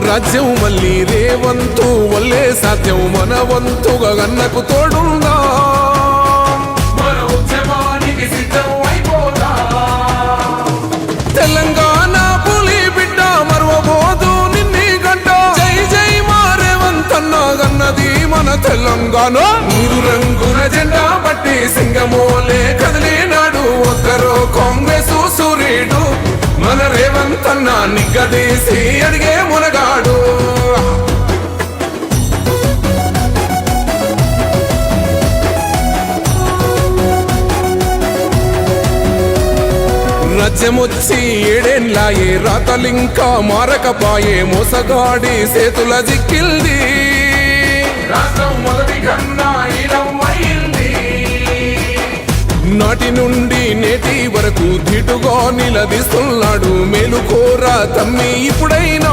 రాజ్యం మళ్ళీ రేవంతు వల్లే సాధ్యం మన వంతుగా గన్నకు తోడుందా తెలంగాణ పులి బిడ్డ మరవబోదు నిన్ని గంట. జై జై మారేవంతన్న గన్నది మన తెలంగాణ. మూడు రంగుల జెండా పట్టి సింగమోలే కదిలినాడు రేవంతన్న నిగ్గదీసి అడిగే మునగాడు. రాజ్యమొచ్చి ఏడేండ్లాయే రాతలింకా మారకపాయే మోసగాడి సేతుల జిక్కిల్ది. రాష్ట్రం మొదటి కన్నా నాటి నుండి నేటి వరకు ధీటుగా నిలదీస్తున్నాడు. మేలుకోరా తమ్మి ఇప్పుడైనా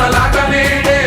అసలాగనే